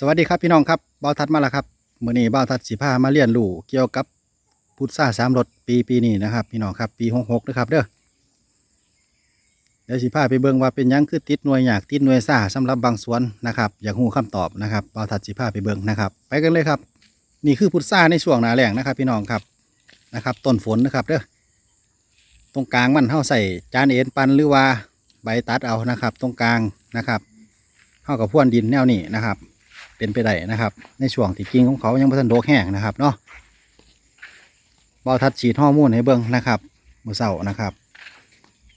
สวัสดีครับพี่น้องครับบ่าวทัดมาแล้วครับมื้อนี้บ่าวทัดสิพามาเรียนรู้เกี่ยวกับพุทราสามรสปีปีนี้นะครับ พี่น้องครับปี66นะครับเด้อเดี๋ยวสิพาไปเบิ่งว่าเป็นยังคือติดหน่วยยากติดหน่วยซ่าสำหรับบางสวนนะครับ อยากรู้คำตอบนะครับบ่าวทัดสิพาไปเบิ่งนะครับ ไปกันเลยครับ นี่คือพุทราในช่วงหนาแล้งนะครับ พี่น้องครับนะครับต้นฝนนะครับเด้อตรงกลางมันเฮาใส่จานเอ็นปันหรือว่าใบตัดเอานะครับ ตรงกลางนะครับเฮากับพ่วนดินแนวนี้นะครับ เป็นไปได้นะครับ ในช่วงที่กิ่งของเขายังไม่ทันโดกแห้งนะครับเนาะบอทัดฉีดฮอร์โมนให้เบิ่งนะครับมือเสาร์นะครับ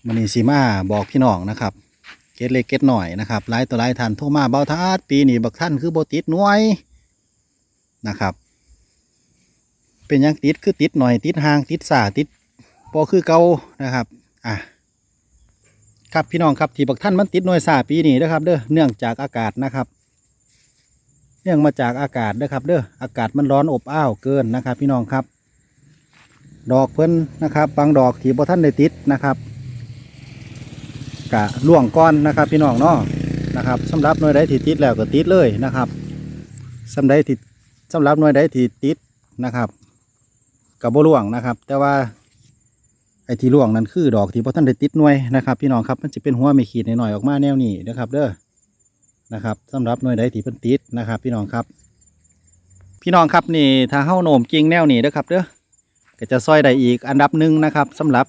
มันนี่สีมาบอกพี่น้องนะครับเกตเล็กเกตหน่อยนะครับหลายตัวหลายท่านโทรมาเบาทัดปีนี้บักท่านคือโบติดน่วยนะครับ เป็นยังติดคือติดหน่อยติดห่างติดสาติดพอคือเก่านะครับอะครับพี่น้องครับที่บักท่านมันติดหน่วยสาปีนี้นะครับเด้อเนื่องจากอากาศนะครับ เนื่องมาจากอากาศนะครับ เด้ออากาศมันร้อนอบอ้าวเกินนะครับ พี่น้องครับ ดอกเพิ่นนะครับบางดอกที่บ่ท่านได้ติดนะครับกะล่วงก้อนนะครับ พี่น้องเนาะนะครับสำหรับหน่วยใดที่ติดแล้วก็ติดเลยนะครับสำหรับใดที่สำหรับหน่วยใดที่ติดนะครับกับบ่ล่วงนะครับ แต่ว่าไอ้ที่ล่วงนั้นคือดอกที่บ่ท่านได้ติดหน่วยนะครับ พี่น้องครับมันจะเป็นหัวไม่ขีดหน่อยๆออกมาแนวนี้นะครับ เด้อ นะครับสำหรับหน่วยใดที่เพิ่นติดนะครับ พี่น้องครับ พี่น้องครับนี่ถ้าเฮ้าโหนมจริงแนวนี้นะครับเด้อก็จะซอยได้อีกอันดับหนึ่งนะครับสำหรับ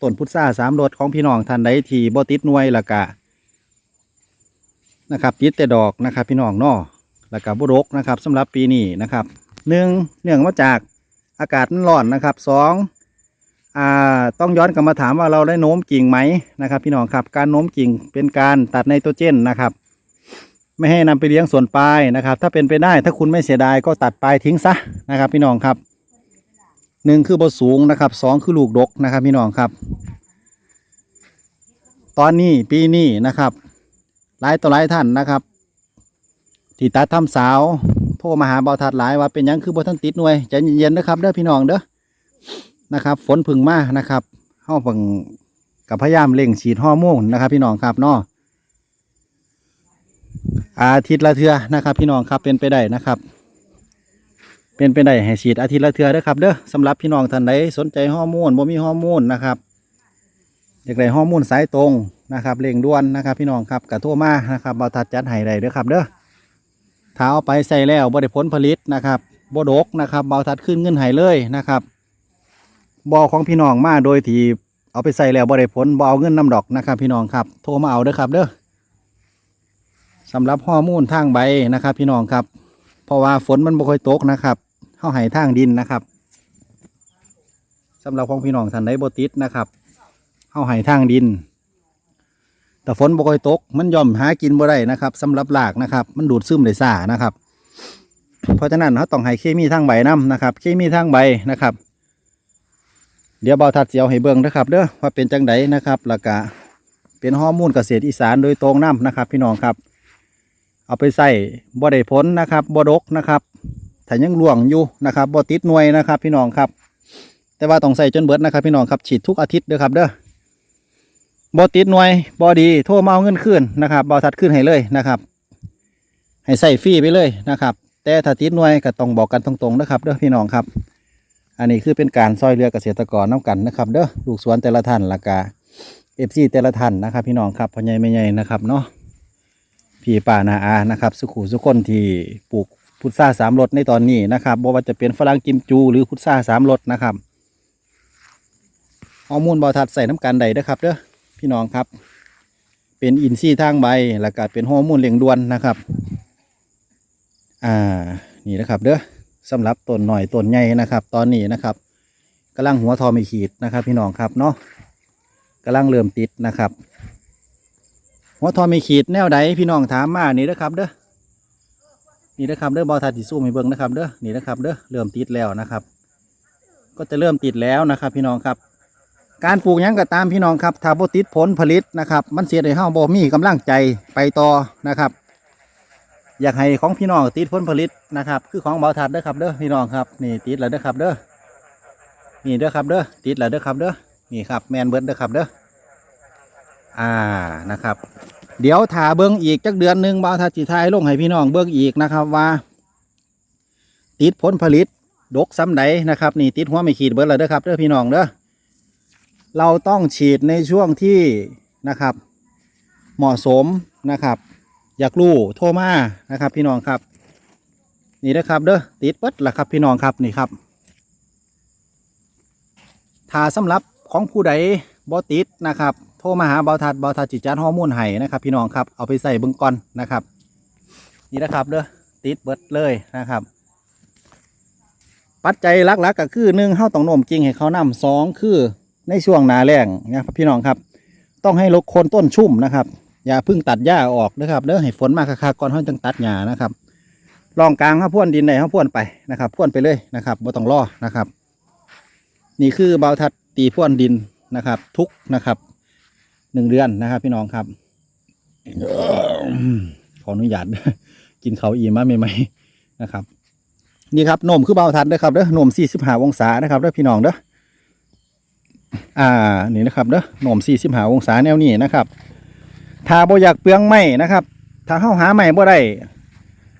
ต้นพุทราสามรสของพี่น้องท่านใดที่บ่ติดหน่วยละกะนะครับติดแต่ดอกนะครับ พี่น้องนอละกะบุรกนะครับสำหรับปีนี้นะครับหนึ่งเนื่องมาจากอากาศมันร้อนนะครับสองอ่าต้องย้อนกลับมาถามว่าเราได้โน้มกิ่งไหมนะครับ พี่น้องครับการโน้มกิ่งเป็นการตัดไนโตรเจนนะครับ ไม่ให้นำไปเลี้ยงส่วนปลายนะครับ ถ้าเป็นไปได้ถ้าคุณไม่เสียดายก็ตัดปลายทิ้งซะนะครับ พี่น้องครับหนึ่งคือบสูงนะครับสองคือลูกดกนะครับ พี่น้องครับ ตอนนี้ปีนี้นะครับหลายต่อหลายท่านนะครับที่ตัดทำสาวโทรมาหาเบาทัดหลายว่าเป็นยังคือบ่ท่านติดหน่วยใจเย็นๆนะครับเด้อพี่น้องเด้อนะครับ ฝนพึ่งมานะครับเฮาเพิ่งกับพยายามเร่งฉีดฮอร์โมนนะครับ พี่น้องครับเนาะ อาทิตย์ละเทือนะครับ พี่น้องครับเป็นไปได้นะครับ เป็นไปได้ให้ฉีดอาทิตย์ละเทือเด้อครับเด้อสำหรับพี่น้องท่านใดสนใจฮอร์โมนบ่มีฮอร์โมนนะครับอยากได้ฮอร์โมนสายตรงนะครับเร่งด่วนนะครับ พี่น้องครับกระทั่วมานะครับบาทัดจัดให้ได้เด้อครับเด้อถ้าเอาไปใส่แล้วบ่ได้ผลผลิตนะครับบ่ดกนะครับเบาทัดขึ้นเงินให้เลยนะครับบ่อของพี่น้องมาโดยที่เอาไปใส่แล้วบ่ได้ผลบ่เอาเงินนำดอกนะครับ พี่น้องครับโทรมาเอาเด้อครับเด้อ สำหรับฮอร์โมนทางใบนะครับ พี่น้องครับ เพราะว่าฝนมันบ่ค่อยตกนะครับเข้าให้ทางดินนะครับสำหรับของพี่น้องท่านใดบ่ติดนะครับเข้าให้ทางดิน แต่ฝนบ่ค่อยตก มันย่อมหากินบ่ได้นะครับสำหรับรากนะครับ มันดูดซึมได้ซ่านะครับ เพราะฉะนั้นเขาต้องให้เคมีทางใบนํนะครับ เคมีทางใบนะครับ เดี๋ยวเบาทัดเสียวให้เบิ่งนะครับเด้อว่าเป็นจังไดนะครับแล้วก็เป็นฮอร์โมนเกษตรอีสานโดยตรงนํนะครับ พี่น้องครับ เอาไปใส่บ่ได้ผลนะครับบ่ดกนะครับถ้ายังล่วงอยู่นะครับบ่ติดหน่วยนะครับพี่น้องครับ แต่ว่าต้องใส่จนเบิดนะครับ พี่น้องครับฉีดทุกอาทิตย์เด้อครับเด้อบ่ติดหน่วยบ่ดีโทรมาเอาเงินคืนนะครับบ่ทัดขึ้นให้เลยนะครับ ให้ใส่ฟรีไปเลยนะครับ แต่ถ้าติดหน่วยก็ต้องบอกกันตรงๆนะครับเด้อพี่น้องครับ อันนี้คือเป็นการซอยเรือเกษตรกรน้ากันนะครับ เด้อลูกสวนแต่ละท่านละกาเอฟซีแต่ละท่านนะครับ พี่น้องครับพ่อใหญ่แม่ใหญ่นะครับเนาะ พี่ป่านาอานะครับ สุขุสุคนที่ปลูกพุทราสามรสในตอนนี้นะครับบ่ว่าจะเป็นฝรั่งกิมจูหรือพุทราสามรสนะครับฮอร์โมนบอทัดใส่น้ำกันใดนะครับเด้อพี่น้องครับ เป็นอินทรีย์ทางใบแล้วก็เป็นฮอร์โมนเลี้ยงด่วนนะครับ อ่านี่นะครับเด้อสำหรับต้นหน่อยต้นใหญ่นะครับ ตอนนี้นะครับกำลังหัวทอม่ขีดนะครับ พี่น้องครับเนาะกำลังเริ่มติดนะครับ หัวทอมีขีดแนวใดพี่น้องถามมานี่นะครับเด้อนี่นะครับเด้อบอทัดสิสู้ให้เบิ่งนะครับเด้อนี่นะครับเด้อเริ่มติดแล้วนะครับ ก็จะเริ่มติดแล้วนะครับ พี่น้องครับ การปลูกยังก็ตามพี่น้องครับถ้าบ่ติดผลผลิตนะครับ มันเสียให้เฮาบ่มีกำลังใจไปต่อนะครับ อยากให้ของพี่น้องติดผลผลิตนะครับ คือของบาทัดเด้อครับเด้อพี่น้องครับนี่ติดแล้วเด้อครับเด้อนี่เด้อครับเด้อติดแล้วเด้อครับเด้อนี่ครับแมนเบิร์ดเด้อครับเด้อ อ่านะครับ เดี๋ยวถาเบิ้งอีกจักเดือนหนึ่งบ่าวทัดสิทายลงให้พี่น้องเบิ้งอีกนะครับว่า ติดผลผลิตดกซ้ำใดนะครับนี่ติดหัวไม่ขีดเบิดแล้วเด้อครับเด้อพี่น้องเด้อเราต้องฉีดในช่วงที่นะครับ เหมาะสมนะครับ อยากรู้โทรมานะครับ พี่น้องครับ นี่นะครับเด้อติดเบิดละครับพี่น้องครับนี่ครับถ้าสำหรับของผู้ใดบ่ติดนะครับ โทรมาหาเบาทัดเบาทัดจิจัดฮอร์โมนไห้นะครับ พี่น้องครับเอาไปใส่เบิ่งก่อนนะครับ นี่นะครับเด้อติดเบิดเลยนะครับ ปัจจัยหลักๆก็คือหนึ่งเฮาต้องโน้มกิ่งให้เขานำสองคือในช่วงนาแรงนะครับพี่น้องครับ ต้องให้ลกโคนต้นชุ่มนะครับ อย่าเพึ่งตัดหญ้าออกนะครับเด้อให้ฝนมาคักๆก่อนเฮาจังตัดหญ้านะครับรองกลางเฮาพ่วนดินใดเฮาพ่วนไปนะครับพ่วนไปเลยนะครับบ่ต้องรอนะครับ นี่คือเบาทัดตีพ่วนดินนะครับ ทุกนะครับ หนึ่งเดือนนะครับ พี่น้องครับ ขออนุญาตกินเขาอีมาใหม่ๆนะครับ นี่ครับนมคือเบาทัดเด้อครับเด้อนม45องศานะครับเด้อพี่น้องเด้ออ่านี่นะครับเด้อนม45องศาแนวนี้นะครับถ้าบ่อยากเปลืองไม้นะครับ ถ้าเฮาหาไม้บ่ได้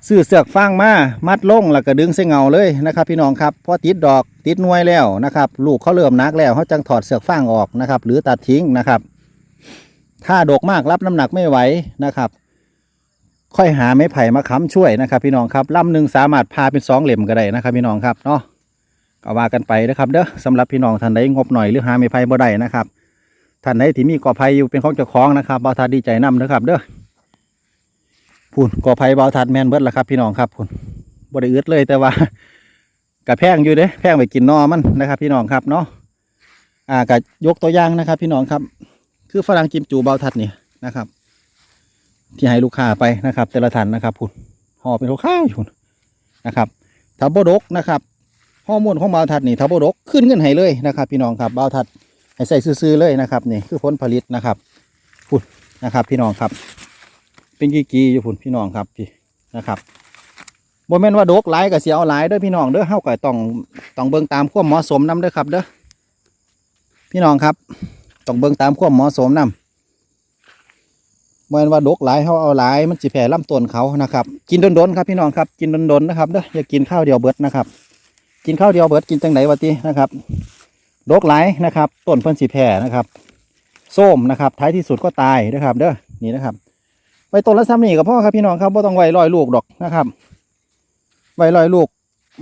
ซื้อเสือกฟางมา มัดลงแล้วก็ดึงใส่เงาเลยนะครับ พี่น้องครับ พอติดดอกติดนวยแล้วนะครับ ลูกเขาเริ่มนักแล้วเขาจังถอดเสือกฟางออกนะครับ หรือตัดทิ้งนะครับ ถ้าดกมากรับน้ำหนักไม่ไหวนะครับ ค่อยหาไม้ไผ่มาค้ำช่วยนะครับ พี่น้องครับลำหนึ่งสามารถพาเป็นสองเหลี่ยมก็ได้นะครับ พี่น้องครับเนาะก็ว่ากันไปนะครับเด้อสำหรับพี่น้องท่านใดงบหน่อยหรือหาไม้ไผ่บ่ได้นะครับท่านใดที่มีกอไผ่อยู่เป็นของเจ้าของนะครับบ่าวทัดดีใจนํนะครับ เด้อพูนกอไผ่บ่าวทัดแมนเบิร์ดละครับ พี่น้องครับพูนบ่ได้อึดเลยแต่ว่ากะแพงอยู่เด้แพงไปกินนอมันนะครับ พี่น้องครับเนาะอ่ากะยกตัวอย่างนะครับ พี่น้องครับ คือฝรั่งกิมจูเบาทัดนี่นะครับ ที่ให้ลูกค้าไปนะครับ แต่ละท่านนะครับพูนห่อเป็นข้าวๆอยู่นะครับถ้าบ่ดกนะครับฮอร์โมนของเบาทัดนี่ถ้าบ่ดกขึ้นเงินให้เลยนะครับ พี่น้องครับเบาทัดให้ใส่ซื่อเลยนะครับนี่คือผลผลิตนะครับพุ่นนะครับ พี่น้องครับ เป็นกีกีอยู่พุ่นพี่น้องครับพี่นะครับบ่แม่นว่าดกหลายก็เสียเอาหลายเด้อพี่น้องเด้อเฮาก็ต้องต้องเบิ่งตามความเหมาะสมนํเด้อครับเด้อพี่น้องครับ ต้องเบิ่งตามความเหมาะสมนํบ่แม่นว่าดกหลายเฮาเอาหลายมันสิแผ่ลำต้นเขานะครับ กินดนๆครับพี่น้องครับกินดนๆนะครับเด้ออย่ากินข้าวเดียวเบิดนะครับ กินข้าวเดียวเบิดกินจังไหนวะตินะครับดกไหลายนะครับต้นเพิ่นสีแผ่นะครับส้มนะครับ ท้ายที่สุดก็ตายนะครับ เด้อนี่นะครับไว้ต้นละซ้ำนี่กับพ่อครับพี่น้องครับบ่ต้องไว้ลอยลูกดอกนะครับ ไว้ลอยลูก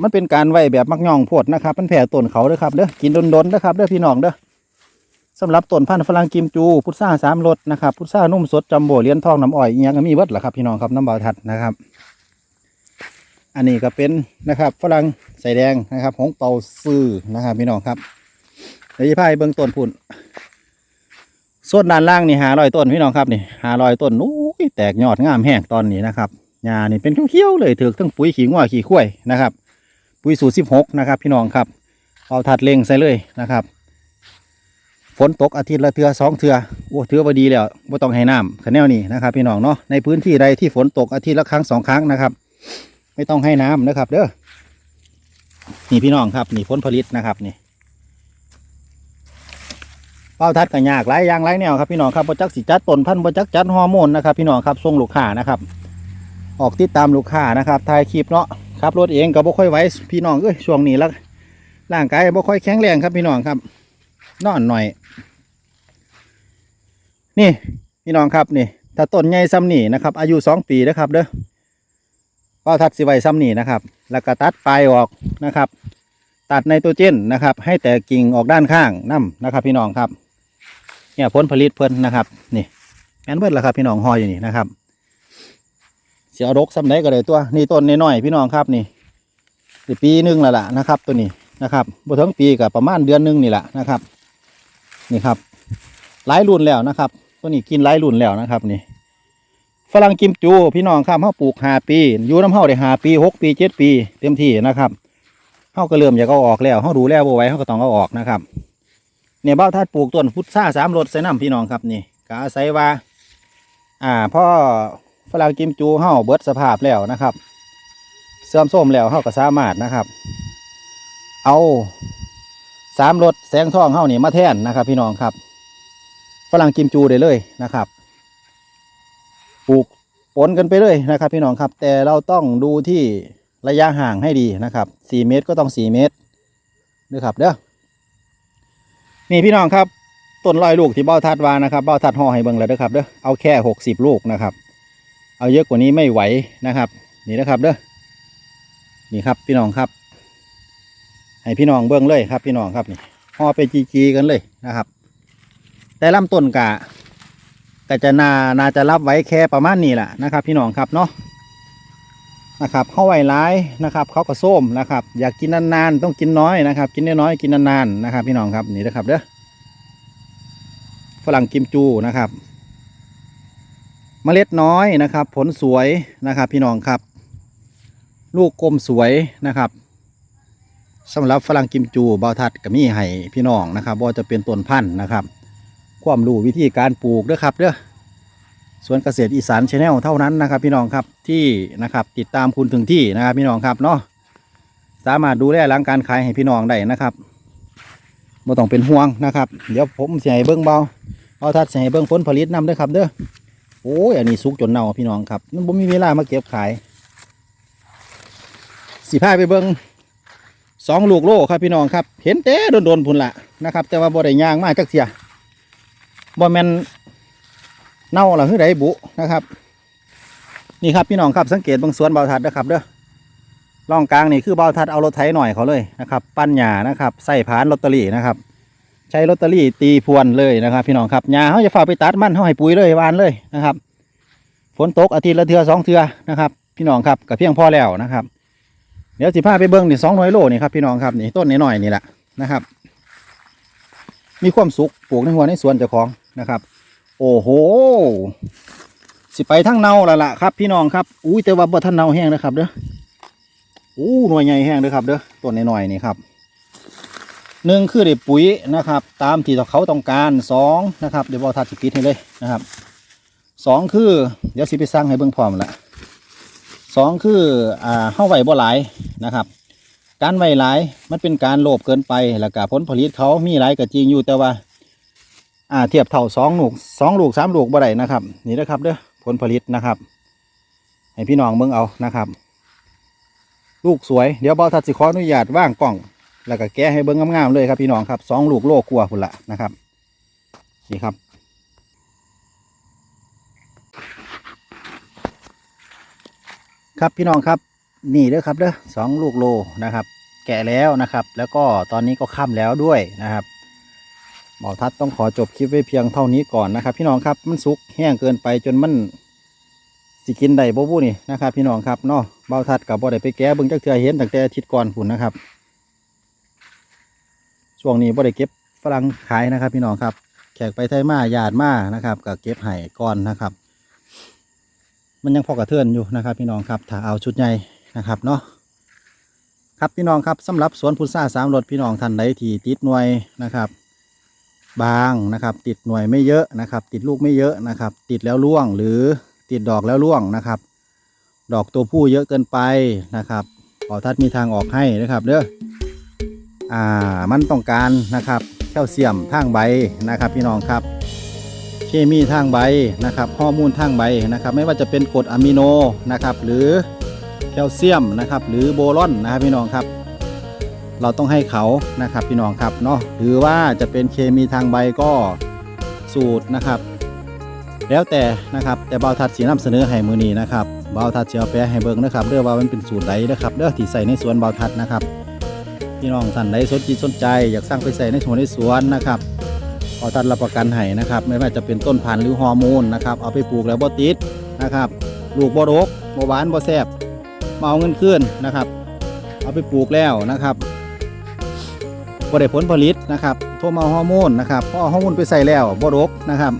มันเป็นการไว้แบบมักย่องโพดนะครับ มันแผ่ต้นเขาเด้อครับเด้อกินดนๆนะครับเด้อพี่น้องเด้อ สำหรับต้นพันธุ์ฝรั่งกิมจู พุทราสามรสนะครับ พุทรานุ่มสดจัมโบ้เลี้ยนทองน้ำอ้อยอีหยังก็มีเบิดล่ะครับพี่น้องครับน้ำเบาทัดนะครับ อันนี้ก็เป็นนะครับฝรั่งใส่แดงนะครับของเปาซื้อนะครับ พี่น้องครับเดี๋ยวจะพาไปเบิ่งต้นพุ่นส่วนด้านล่างนี่หาลอยต้นพี่น้องครับนี่หาลอยต้นนู้ยแตกยอดงามแห้งตอนนี้นะครับหญ้านี่เป็นเขี้ยวๆเลยถือทั้งปุ๋ยขี้งัวขี้ข้วยนะครับ ปุ๋ยสูตรสิบหกนะครับ พี่น้องครับเอาถัดเล็งใส่เลยนะครับ ฝนตกอาทิตย์ละเทือสองเทือโอ้ถือว่าดีแล้วไม่ต้องให้น้ำคะแนวนี้นะครับพี่น้องเนาะในพื้นที่ใดที่ฝนตกอาทิตย์ละครั้งสองครั้งนะครับ ไม่ต้องให้น้ำนะครับ เด้อนี่พี่น้องครับนี่ผลผลิตนะครับนี่เป้าทัดกันยากหลายอย่างหลายแนวครับพี่น้องครับบจักสิจัดตนพันธุ์บจักจัดฮอร์โมนนะครับพี่น้องครับส่งลูกค้านะครับ ออกติดตามลูกค้านะครับถ่ายคลิปเนาะขับรถเองก็บ่ค่อยไหวพี่น้องเอ้ยช่วงนี้แล้วร่างกายบ่ค่อยแข็งแรงครับพี่น้องครับ นอนหน่อย นี่พี่น้องครับนี่ ถ้าต้นใหญ่ซ้ำนี่นะครับ อายุสองปีนะครับเด้อเป้าทัดสิไว้ซ้ำนี่นะครับ แล้วก็ตัดปลายออกนะครับ ตัดไนโตรเจนนะครับ ให้แต่กิ่งออกด้านข้างน้ำนะครับ พี่น้องครับ เนี่ยผลผลิตเพิ่นนะครับ นี่แมนเบิดแล้วครับพี่น้องหอยอยู่นี่นะครับเสียรกซ้ำไหนก็ได้ตัวนี่ต้นน้อยๆพี่น้องครับนี่ปีหนึงแล้วล่ะนะครับ ตัวนี้นะครับบ่ถึงปีกับประมาณเดือนหนึงนี่แหละนะครับ นี่ครับหลายรุ่นแล้วนะครับ ตัวนี้กินหลายรุ่นแล้วนะครับนี่ฝรั่งกิมจูพี่น้องครับเขาปลูกหาปีอยู่น้ำเฮาได้หาปีหกปีเจ็ดปี เต็มที่นะครับเฮาก็เริ่มอยากเอาออกแล้วเฮาดูแลบ่ไหวเฮาก็ต้องเอาออกนะครับเนี่ยเบ้าทัดปลูกต้นพุทราสามรสใส่น้ำพี่น้องครับนี่กาศัยว่าอ่าพ่อฝรั่งกิมจูเฮาเบิดสภาพแล้วนะครับ เสื่อมโทรมแล้วเฮาก็สามารถนะครับ เอา สามรสแสงทองเฮานี่มาแท่นนะครับ พี่น้องครับฝรั่งกิมจูได้เลยนะครับปลูกปนกันไปเลยนะครับ พี่น้องครับ แต่เราต้องดูที่ระยะห่างให้ดีนะครับ4เมตรก็ต้อง4เมตรนะครับเด้อนี่พี่น้องครับต้นลอยลูกที่เบ้าทัดวานะครับเบ้าทัดห่อให้เบิ่งแล้วเด้อครับเด้อเอาแค่60ลูกนะครับ เอาเยอะกว่านี้ไม่ไหวนะครับ นี่นะครับเด้อนี่ครับพี่น้องครับ ให้พี่น้องเบิ่งเลยครับ พี่น้องครับนี่ห่อไปจีๆกันเลยนะครับ แต่ลำต้นกะก็จะนานาจะรับไว้แค่ประมาณนี้แหละนะครับ พี่น้องครับเนาะนะครับเข้าไว้ร้ายนะครับ เขาก็ส้มนะครับ อยากกินนานๆต้องกินน้อยนะครับ กินน้อยๆกินนานๆนะครับ พี่น้องครับนี่นะครับเด้อฝรั่งกิมจูนะครับ เมล็ดน้อยนะครับ ผลสวยนะครับ พี่น้องครับ ลูกกลมสวยนะครับ สำหรับฝรั่งกิมจูเบาทัดกับมีให้พี่น้องนะครับว่าจะเป็นต้นพันธุ์นะครับ ความรู้วิธีการปลูกเด้อครับเด้อสวนเกษตรอีสานชาแนลเท่านั้นนะครับ พี่น้องครับที่นะครับติดตามคุณถึงที่นะครับ พี่น้องครับเนาะสามารถดูแลหลังการขายให้พี่น้องได้นะครับไม่ต้องเป็นห่วงนะครับ เดี๋ยวผมให้เบิ้งเบาเอาทัดให้เบิ้งผลผลิตนำเด้อครับ เด้อโอ้ยอันนี้สุกจนเน่าพี่น้องครับมันบ่มีเวลามาเก็บขาย สิพาไปเบิ้ง สองลูกโลครับพี่น้องครับ เห็นแต่โดนๆพุ่นละนะครับ แต่ว่าบ่ได้ย่างมาจักเสียบ่แมนเน่าหรือไดบุนะครับ นี่ครับพี่น้องครับสังเกตบางสวนเบาทัดนะครับเด้อร่องกลางนี่คือเบาทัดเอารถไถหน่อยเขาเลยนะครับ ปั้นหญ้านะครับใส่ผานลอตเตอรี่นะครับ ใช้ลอตเตอรี่ตีพวนเลยนะครับ พี่น้องครับหญ้าเขาจะฝ่าไปตัดมันเขาให้ปุ๋ยเลยวานเลยนะครับ ฝนตกอาทิตย์ละเทือสองเทือนะครับ พี่น้องครับกับเพียงพอแล้วนะครับ เดี๋ยวสิพาไปเบิ้งนี่สองหน่วยโลนี่ครับพี่น้องครับนี่ต้นน้อยๆนี่แหละนะครับ มีความสุขปลูกในหัวในสวนเจ้าของนะครับ โอ้โหสิไปทั้งเนาแล้วล่ะครับ พี่น้องครับอุ้ยแต่ว่าบ่ท่านเนาแห้งนะครับเด้ออู้หน่วยใหญ่แห้งเด้อครับเด้อต้นน้อยๆนี่ครับหนึ่งคือได้ปุ๋ยนะครับ ตามที่เขาต้องการสองนะครับเดี๋ยวบอทัดสปิดให้เลยนะครับสองคือเดี๋ยวสิไปสร้างให้เบิ่งพร้อมละสองคืออ่าเข้าไหวบ่หลาย นะครับ การไหวหลายมันเป็นการโลภเกินไปแล้วก็ผลผลิตเขามีหลายก็จริงอยู่แต่ว่า อ่าเทียบเท่าสองลูกสองลูกสามลูกบ่ได้นะครับ นี่นะครับเด้อผลผลิตนะครับ ให้พี่น้องเบิ่งเอานะครับ ลูกสวยเดี๋ยวเบาทัดสิขออนุญาตว่างกล่อง แล้วก็แกะให้เบิ่งงามๆเลยครับพี่น้องครับสองลูกโลกลัวพุ่นละนะครับ นี่ครับครับพี่น้องครับ นี่เด้อครับเด้อสองลูกโลนะครับ แกะแล้วนะครับ แล้วก็ตอนนี้ก็ค่ำแล้วด้วยนะครับหมอทัศน์ต้องขอจบคลิปไว้เพียงเท่านี้ก่อนนะครับ พี่น้องครับมันสุกแห้งเกินไปจนมันสิกินได้บ่บุนี่นะครับ พี่น้องครับเนาะเบาทัดกับบ่ได้ไปแก้เบิ่งจักเทือเห็นตั้งแต่อาทิตย์ก่อนพุ่นนะครับช่วงนี้บ่ได้เก็บฝรั่งขายนะครับ พี่น้องครับ แขกไปไทยมาญาติมานะครับก็เก็บไห้ก่อนนะครับ มันยังพอกระเทือนอยู่นะครับ พี่น้องครับถ้าเอาชุดใหญ่ นะครับเนาะครับพี่น้องครับสำหรับสวนพุทราสามรถพี่น้องท่านใดที่ติดหน่วยนะครับ บางนะครับ ติดหน่วยไม่เยอะนะครับ ติดลูกไม่เยอะนะครับ ติดแล้วร่วงหรือติดดอกแล้วร่วงนะครับ ดอกตัวผู้เยอะเกินไปนะครับขอทัดมีทางออกให้นะครับเด้ออ่ามันต้องการนะครับแคลเซียมทางใบนะครับ พี่น้องครับ เคมีทางใบนะครับฮอร์โมนทางใบนะครับ ไม่ว่าจะเป็นกรดอะมิโนนะครับ หรือ คลเซียมนะครับ หรือโบรอนนะครับพี่น้องครับ เราต้องให้เขานะครับพี่น้องครับเนาะหรือว่าจะเป็นเคมีทางใบก็สูตรนะครับ แล้วแต่นะครับแต่เบาทัดสีนำเสนอให้มือนี้นะครับเบาทัดเสียแปะให้เบิ่งนะครับเรื่องว่ามันเป็นสูตรใดนะครับเรื่องที่ใส่ในสวนเบาทัดนะครับ พี่น้องท่านใดสนจิตสนใจ อยากสร้างไปใส่ในสวนในสวนนะครับเบาทัดรับประกันให้นะครับ ไม่ว่าจะเป็นต้นพันธุ์หรือฮอร์โมนนะครับเอาไปปลูกแล้วบ่ติดนะครับลูกบ่รกบ่หวานบ่แซ่บ มาเอาเงินคืนนะครับ เอาไปปลูกแล้วนะครับบ่ได้ผลผลิตนะครับโทรมาฮอร์โมนนะครับพอฮอร์โมนไปใส่แล้วบรกนะครับ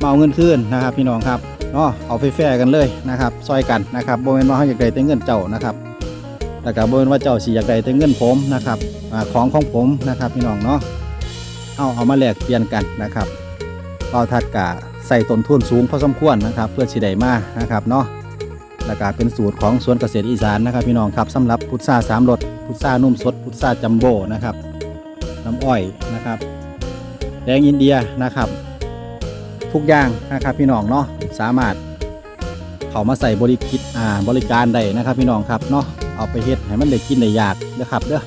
มาเอาเงินคืนนะครับ พี่น้องครับเนาะเอาไปแฟร์กันเลยนะครับซอยกันนะครับบ่แม่นว่าเฮาอยากได้แต่เงินเจ้านะครับแล้วก็บ่แม่นว่าเจ้าสิอยากได้แต่เงินผมนะครับของของผมนะครับ พี่น้องเนาะเอาเอามาแลกเปลี่ยนกันนะครับเราทัดกะใส่ต้นทุนสูงพอสมควรนะครับ เพื่อสิได้มานะครับเนาะ แล้วก็เป็นสูตรของสวนเกษตรอีสานนะครับพี่น้องครับสำหรับพุทราสามรสพุทรานุ่มสด พุทราจัมโบ้นะครับน้ำอ้อยนะครับแดงอินเดียนะครับ ทุกอย่างนะครับพี่น้องเนาะสามารถเขามาใส่บริกิจอ่าบริการได้นะครับ พี่น้องครับเนาะเอาไปเฮ็ดให้มันได้กินได้ยากเด้อครับเด้อ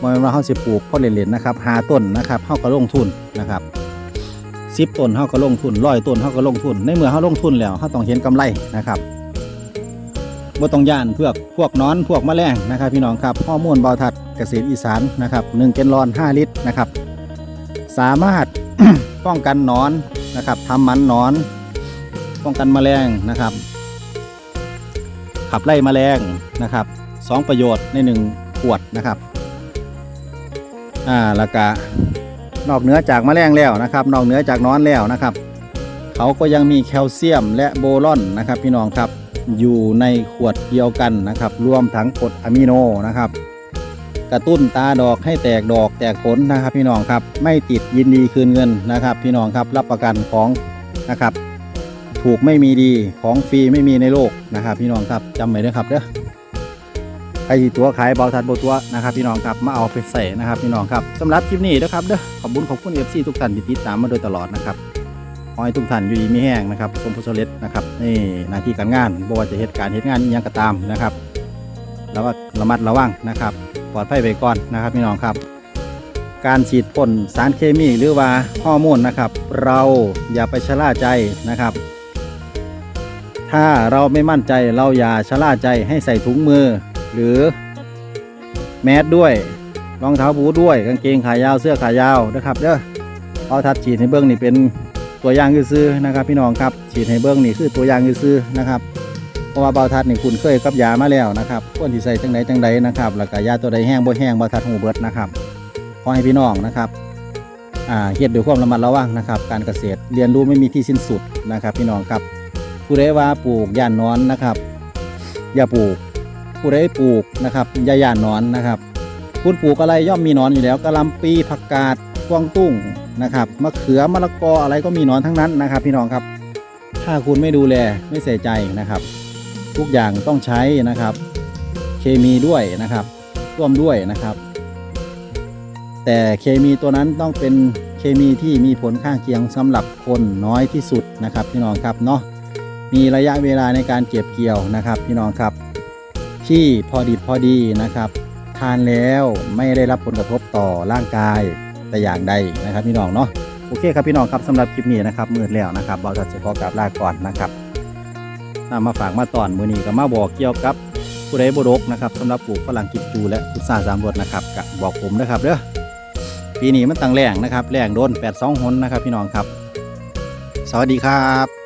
ม่นว่าเฮาสิปลูกพ่อเล่นๆนะครับหาต้นนะครับเฮาก็ลงทุนนะครับ10ต้นเฮาก็ลงทุน100ต้นเฮาก็ลงทุน ในเมื่อเฮาลงทุนแล้วเฮาต้องเห็นกำไรนะครับ บ่ต้องย่านเพื่อพวกนอนพวกแมลงนะครับ พี่น้องครับฮอร์โมนเบาทัดเกษตรอีสานนะครับ1แกนลอน 5 ลิตรนะครับ สามารถป้องกันนอนนะครับทำหมันนอน ป้องกันแมลงนะครับ ขับไล่แมลงนะครับสองประโยชน์ในหนึ่งขวดนะครับอ่าแล้วก็นอกเหนือจากแมลงแล้วนะครับ นอกเหนือจากนอนแล้วนะครับ เขาก็ยังมีแคลเซียมและโบรอนนะครับ พี่น้องครับ อยู่ในขวดเดียวกันนะครับรวมทั้งกรดอะมิโนนะครับ กระตุ้นตาดอกให้แตกดอกแตกผลนะครับพี่น้องครับไม่ติดยินดีคืนเงินนะครับ พี่น้องครับรับประกันของนะครับ ถูกไม่มีดีของฟรีไม่มีในโลกนะครับ พี่น้องครับจำไว้ด้วยครับเด้อใครที่ตัวขายเบาทัดโบตัวนะครับ พี่น้องครับมาเอาไปใส่นะครับ พี่น้องครับสำหรับคลิปนี้นะครับเด้อขอบคุณขอบคุณเอฟซีทุกท่านที่ติดตามมาโดยตลอดนะครับ อให้ทุกท่านอยู่ดีม่แห้งนะครับสมพุทธเลสนะครับนี่หน้าที่การงานบ่ว่าจะเหตุการณ์เหตุงานยังก็ตามนะครับแล้วก็ระมัดระวังนะครับ ปลอดภัยไปก่อนนะครับพี่น้องครับ การฉีดพ่นสารเคมีหรือว่าฮอร์โมนนะครับ เราอย่าไปชะล่าใจนะครับ ถ้าเราไม่มั่นใจเราอย่าชะล่าใจให้ใส่ถุงมือ หรือแมสด้วยรองเท้าบูทด้วยกางเกงขายาวเสื้อขายาวนะครับเด้อเอาทัดฉีดให้เบื้องนี่เป็น ตัวอย่างซื้อนะครับ พี่น้องครับฉีดให้เบื้งนี่คือตัวอย่างซื้อนะครับเพราะว่าเบาทัดนี่คุณเคยกับยามาแล้วนะครับควรที่ใส่จังใดจังใดนะครับแล้วก็ยาตัวใดแห้งบ่แห้งเบาทัดหูเบิดนะครับขอให้พี่น้องนะครับอ่าเฮ็ดด้วยความระมัดระวังนะครับ การเกษตรเรียนรู้ไม่มีที่สิ้นสุดนะครับ พี่น้องครับผู้ใดว่าปลูกย่านนอนนะครับ อย่าปลูก ผู้ใดปลูกนะครับอย่าย่านนอนนะครับ คุณปลูกอะไรย่อมมีนอนอยู่แล้วกะลำปีผักกาด กวางตุ้งนะครับมะเขือมะละกออะไรก็มีหนอนทั้งนั้นนะครับ พี่น้องครับ ถ้าคุณไม่ดูแลไม่ใส่ใจนะครับ ทุกอย่างต้องใช้นะครับ เคมีด้วยนะครับร่วมด้วยนะครับ แต่เคมีตัวนั้นต้องเป็นเคมีที่มีผลข้างเคียงสำหรับคนน้อยที่สุดนะครับ พี่น้องครับเนาะมีระยะเวลาในการเก็บเกี่ยวนะครับ พี่น้องครับ ที่พอดีพอดีนะครับ ทานแล้วไม่ได้รับผลกระทบต่อร่างกาย แต่อย่างใดนะครับพี่น้องเนาะโอเคครับพี่น้องครับสำหรับคลิปนี้นะครับมืดแล้วนะครับเราจะขอกราบลาก่อนนะครับนำมาฝากมาตอนมือนี้ก็มาบอกเกี่ยวกับผู้ใดบดกนะครับสำหรับปลูกฝรั่งกิมจูและพุทราสามรสนะครับกบอกผมนะครับเด้อปีนี้มันตั้งแรงนะครับแรงโดน8 2หนนะครับพี่น้องครับ สวัสดีครับ